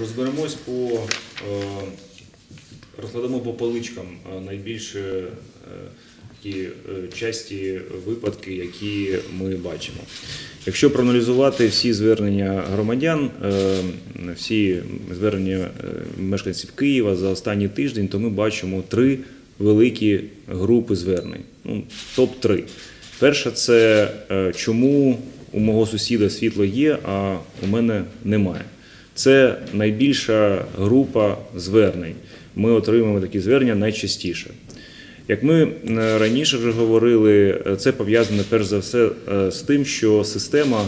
Розберемось по е, розкладемо по поличкам е, найбільш е, такі часті випадки, які ми бачимо. Якщо проаналізувати всі звернення громадян, всі звернення мешканців Києва за останній тиждень, то ми бачимо три великі групи звернень. Ну, топ-3. Перша це чому у мого сусіда світло є, а у мене немає. Це найбільша група звернень. Ми отримуємо такі звернення найчастіше. Як ми е, раніше вже говорили, е, це пов'язане перш за все е, з тим, що система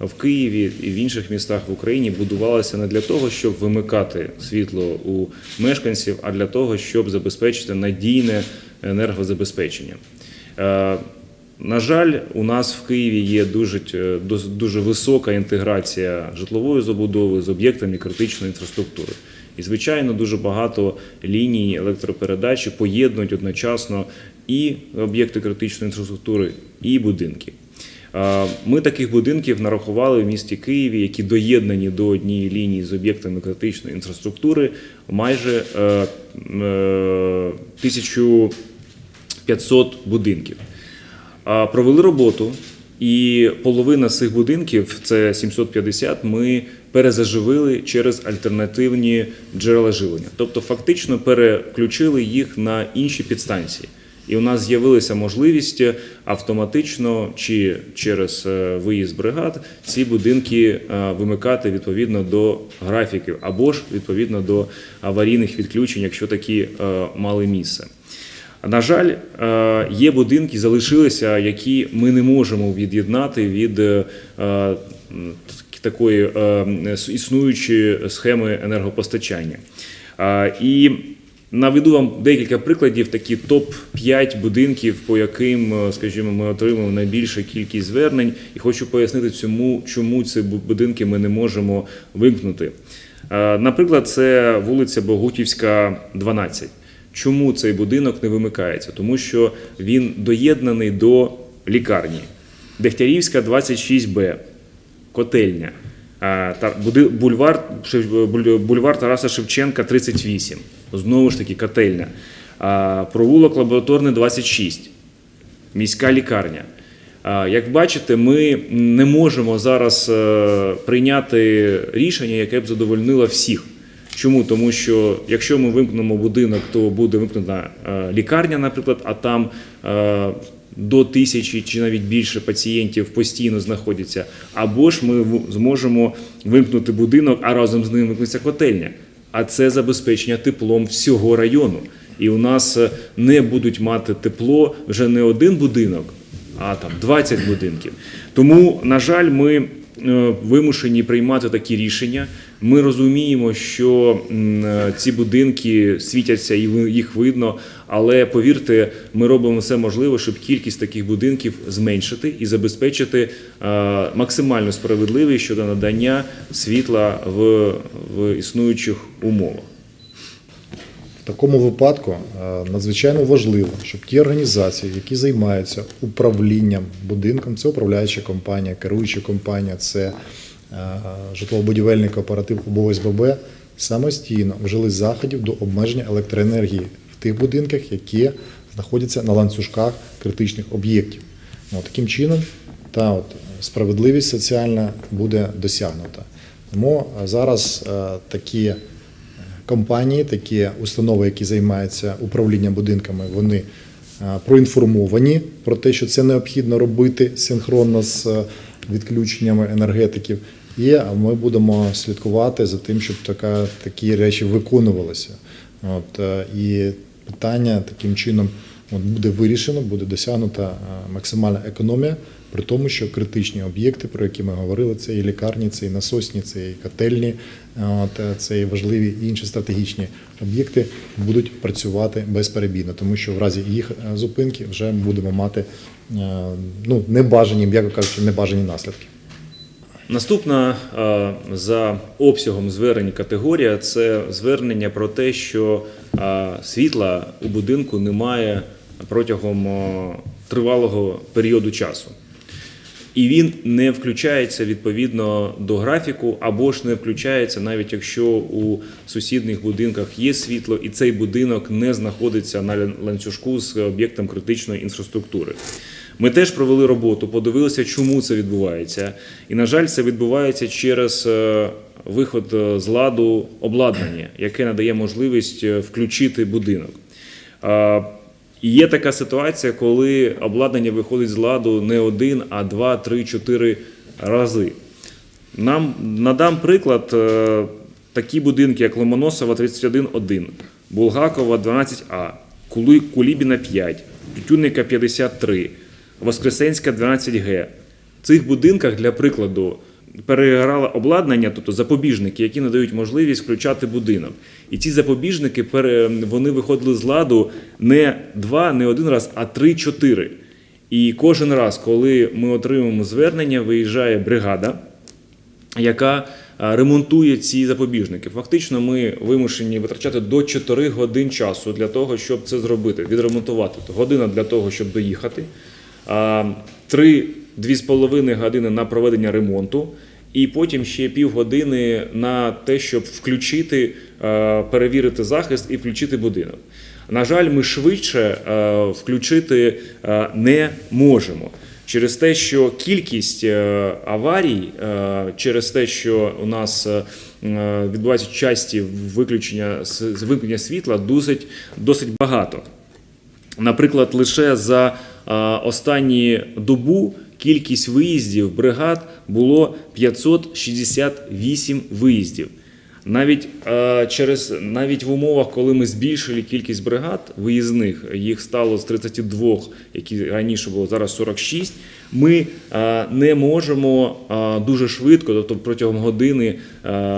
в Києві і в інших містах в Україні будувалася не для того, щоб вимикати світло у мешканців, а для того, щоб забезпечити надійне енергозабезпечення. Е, на жаль, у нас в Києві є дуже, е, дуже висока інтеграція житлової забудови з об'єктами критичної інфраструктури. І, звичайно, дуже багато ліній електропередачі поєднують одночасно і об'єкти критичної інфраструктури, і будинки. Е, Ми таких будинків нарахували в місті Києві, які доєднані до однієї лінії з об'єктами критичної інфраструктури, майже е, е, 1500 будинків. Провели роботу, і половина цих будинків, це 750, ми перезаживили через альтернативні джерела живлення. Тобто, фактично переключили їх на інші підстанції. І у нас з'явилася можливість автоматично чи через е, виїзд бригад ці будинки е, вимикати відповідно до графіків або ж відповідно до аварійних відключень, якщо такі е, мали місце. На жаль, е, є будинки, залишилися, які ми не можемо від'єднати від е, такої е, існуючої схеми енергопостачання. І наведу вам декілька прикладів, такі топ-5 будинків, по яким, скажімо, ми отримали найбільшу кількість звернень, і хочу пояснити, чому, чому ці будинки ми не можемо вимкнути. Наприклад, це вулиця Богутівська, 12. Чому цей будинок не вимикається? Тому що він доєднаний до лікарні. Дегтярівська 26Б, котельня. Бульвар, бульвар Тараса Шевченка 38. Знову ж таки, котельня. Провулок Лабораторний 26 міська лікарня. Як бачите, ми не можемо зараз е, прийняти рішення, яке б задовольнило всіх. Чому? Тому що якщо ми вимкнемо будинок, то буде вимкнена е, лікарня, наприклад, а там е, до тисячі чи навіть більше пацієнтів постійно знаходяться. Або ж ми в- зможемо вимкнути будинок, а разом з ним вимкнеться котельня. А це забезпечення теплом всього району. І у нас е, не будуть мати тепло вже не один будинок, а там 20 будинків. Тому, на жаль, ми вимушені приймати такі рішення. Ми розуміємо, що е, ці будинки світяться і їх видно. Але повірте, ми робимо все можливе, щоб кількість таких будинків зменшити і забезпечити е, максимальну справедливість щодо надання світла в, в існуючих умовах. В такому випадку е, надзвичайно важливо, щоб ті організації, які займаються управлінням будинком, це управляюча компанія, керуюча компанія, це житлово-будівельний кооператив або ОСББ, самостійно вжили заходів до обмеження електроенергії в тих будинках, які знаходяться на ланцюжках критичних об'єктів. От, таким чином, та от справедливість соціальна буде досягнута. Тому е, зараз е, такі компанії, такі установи, які займаються управлінням будинками, вони е, проінформовані про те, що це необхідно робити синхронно з е, відключеннями енергетиків. І ми будемо слідкувати за тим, щоб така, такі речі виконувалися. От, е, і питання таким чином от, буде вирішено, буде досягнута е, максимальна економія, при тому, що критичні об'єкти, про які ми говорили, це і лікарні, це і насосні, це і котельні, от, е, це і важливі інші стратегічні об'єкти будуть працювати безперебійно, тому що в разі їх зупинки вже будемо мати ну, небажані, м'яко кажучи, небажані наслідки. Наступна е, за обсягом звернень категорія це звернення про те, що е, світла у будинку немає протягом тривалого періоду часу. і він не включається відповідно до графіку, або ж не включається, навіть якщо у сусідніх будинках є світло, і цей будинок не знаходиться на лан- ланцюжку з об'єктом критичної інфраструктури. Ми теж провели роботу, подивилися, чому це відбувається. І, на жаль, це відбувається через е, виход е, з ладу обладнання, яке надає можливість е, включити будинок. Є така ситуація, коли обладнання виходить з ладу не один, а два, три, чотири рази. Нам надам приклад такі будинки, як Ломоносова 31.1, Булгакова 12А, Кули- Кулібіна 5, Тютюнника 53, Воскресенська 12Г. В цих будинках, для прикладу, переграло обладнання, тобто запобіжники, які надають можливість включати будинок. І ці запобіжники вони виходили з ладу не два, не один раз, а три-чотири. І кожен раз, коли ми отримуємо звернення, виїжджає бригада яка ремонтує ці запобіжники. Фактично, ми вимушені витрачати до 4 годин часу для того, щоб це зробити, відремонтувати. Тобто Година для того, щоб доїхати, а, три, дві з половиною години на проведення ремонту. І потім ще півгодини на те, щоб включити, перевірити захист і включити будинок. На жаль, ми швидше включити не можемо. Через те, що кількість е, аварій, е, через те, що у нас е, відбуваються часті виключення з вимкнення світла, досить, досить багато. Наприклад, лише за останні добу кількість виїздів бригад було 568 виїздів. Навіть через навіть в умовах, коли ми збільшили кількість бригад виїзних, їх стало з 32, які раніше було зараз 46, ми не можемо дуже швидко, тобто протягом години,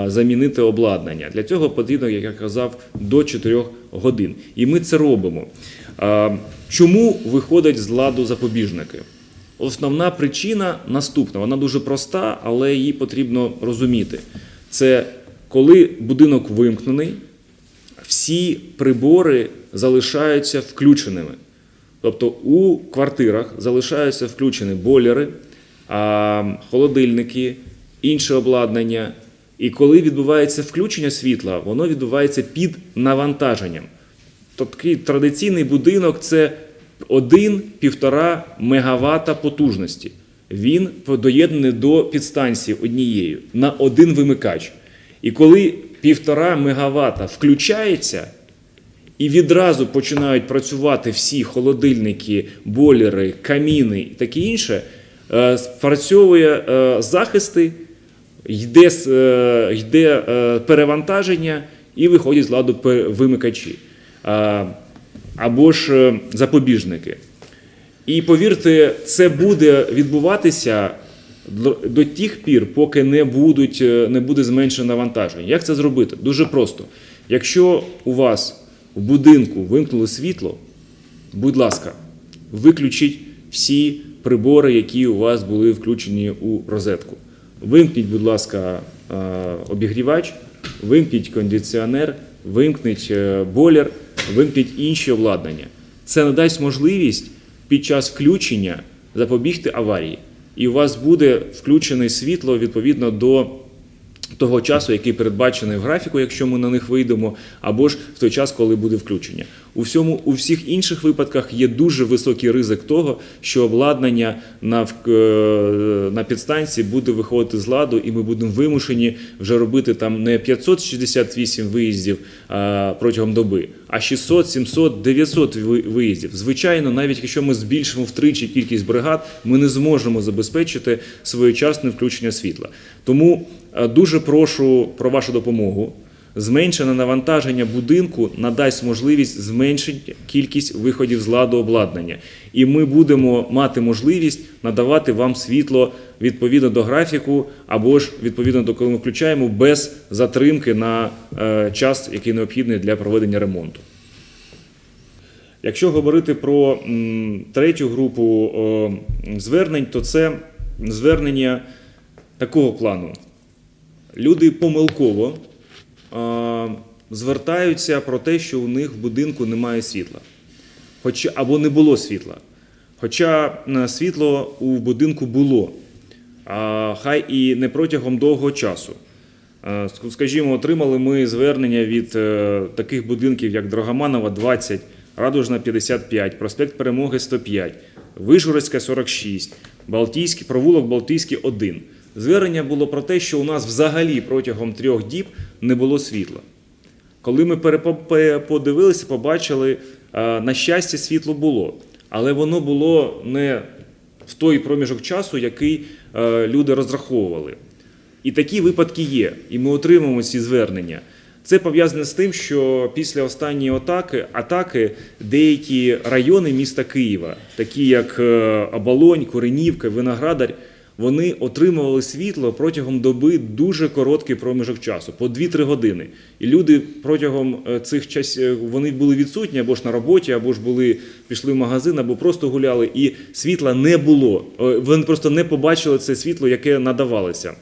замінити обладнання. Для цього потрібно, як я казав, до 4 годин. І ми це робимо. Чому виходять з ладу запобіжники? Основна причина наступна. Вона дуже проста, але її потрібно розуміти. Це коли будинок вимкнений, всі прибори залишаються включеними. Тобто у квартирах залишаються включені бойлери, холодильники, інше обладнання. І коли відбувається включення світла, воно відбувається під навантаженням. Тобто такий традиційний будинок це 1-1,5 мегаватта потужності. Він доєднаний до підстанції однією на один вимикач. І коли 1,5 мегаватта включається, і відразу починають працювати всі холодильники, бойлери, каміни і таке інше, е, спрацьовує е, захисти, йде, е, йде перевантаження і виходять з ладу вимикачі або ж е, запобіжники. І повірте, це буде відбуватися до- тих пір, поки не, будуть, е, не буде зменшено навантаження. Як це зробити? Дуже просто. Якщо у вас в будинку вимкнули світло, будь ласка, виключіть всі прибори, які у вас були включені у розетку. Вимкніть, будь ласка, е, обігрівач, вимкніть кондиціонер, вимкніть бойлер, вимкніть інші обладнання. Це надасть можливість під час включення запобігти аварії. І у вас буде включене світло відповідно до того часу, який передбачений в графіку, якщо ми на них вийдемо, або ж в той час, коли буде включення. У всьому у всіх інших випадках є дуже високий ризик того, що обладнання на, е, на підстанції буде виходити з ладу, і ми будемо вимушені вже робити там не 568 виїздів а, протягом доби, а 600, 700, 900 виїздів. Звичайно, навіть якщо ми збільшимо втричі кількість бригад, ми не зможемо забезпечити своєчасне включення світла. Тому е, дуже прошу про вашу допомогу. Зменшене навантаження будинку надасть можливість зменшити кількість виходів з ладу обладнання, і ми будемо мати можливість надавати вам світло відповідно до графіку, або ж відповідно до коли ми включаємо без затримки на е, час, який необхідний для проведення ремонту. Якщо говорити про третю групу звернень, то це звернення такого плану. Люди помилково звертаються про те, що у них в будинку немає світла, Хоча, або не було світла. Хоча е, світло у будинку було. хай і не протягом довгого часу. Е, Скажімо, отримали ми звернення від е, таких будинків, як Драгоманова 20, Радужна 55, Проспект Перемоги 105, Вишгородська 46, Балтійський, провулок Балтійський 1. Звернення було про те, що у нас взагалі протягом трьох діб не було світла. Коли ми подивилися, побачили, е, на щастя, світло було, але воно було не в той проміжок часу, який е, люди розраховували. І такі випадки є, і ми отримуємо ці звернення. Це пов'язане з тим, що після останньої атаки, атаки деякі райони міста Києва, такі як е, Оболонь, Куренівка, Виноградар, вони отримували світло протягом доби дуже короткий проміжок часу, по 2-3 години. І люди протягом е, цих часів вони були відсутні або ж на роботі, або ж були пішли в магазин, або просто гуляли, і світла не було. Е, Вони просто не побачили це світло, яке надавалося.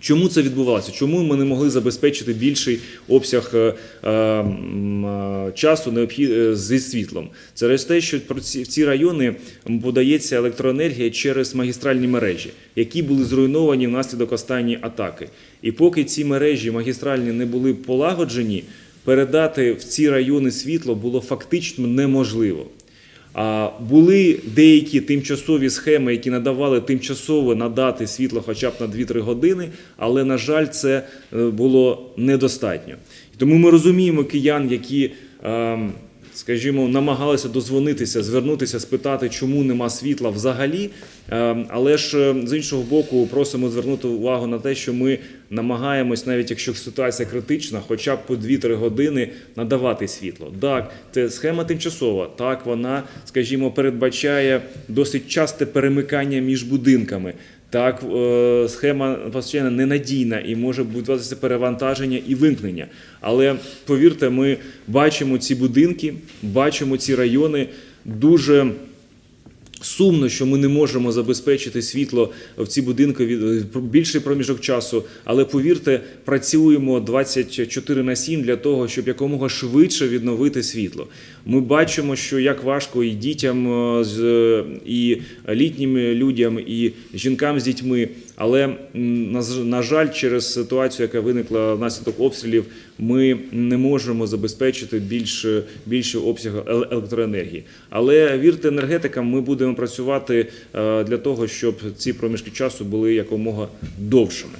Чому це відбувалося? Чому ми не могли забезпечити більший обсяг е, е, е, часу необхід е, зі світлом? Це те, що в ці райони подається електроенергія через магістральні мережі, які були зруйновані внаслідок останньої атаки. І поки ці мережі магістральні не були полагоджені, передати в ці райони світло було фактично неможливо. Були деякі тимчасові схеми, які надавали тимчасово надати світло хоча б на 2-3 години, але, на жаль, це е, було недостатньо. Тому ми розуміємо киян, які, ем, скажімо, намагалися дозвонитися, звернутися, спитати, чому нема світла взагалі. Ем, Але ж е, з іншого боку, просимо звернути увагу на те, що ми намагаємось, навіть якщо ситуація критична, хоча б по 2-3 години надавати світло. Так, це схема тимчасова. Так, вона, скажімо, передбачає досить часте перемикання між будинками. Так, е, схема постачання ненадійна і може відбуватися перевантаження і вимкнення. Але повірте, ми бачимо ці будинки, бачимо ці райони дуже. Сумно, що ми не можемо забезпечити світло в ці будинки від більший проміжок часу, але повірте, працюємо 24 на 7 для того, щоб якомога швидше відновити світло. Ми бачимо, що як важко і дітям, е, і літнім людям, і жінкам з дітьми. Але на жаль, через ситуацію, яка виникла внаслідок обстрілів, ми не можемо забезпечити більш, більше обсяг електроенергії. Але вірте енергетикам, ми будемо працювати е, для того, щоб ці проміжки часу були якомога довшими.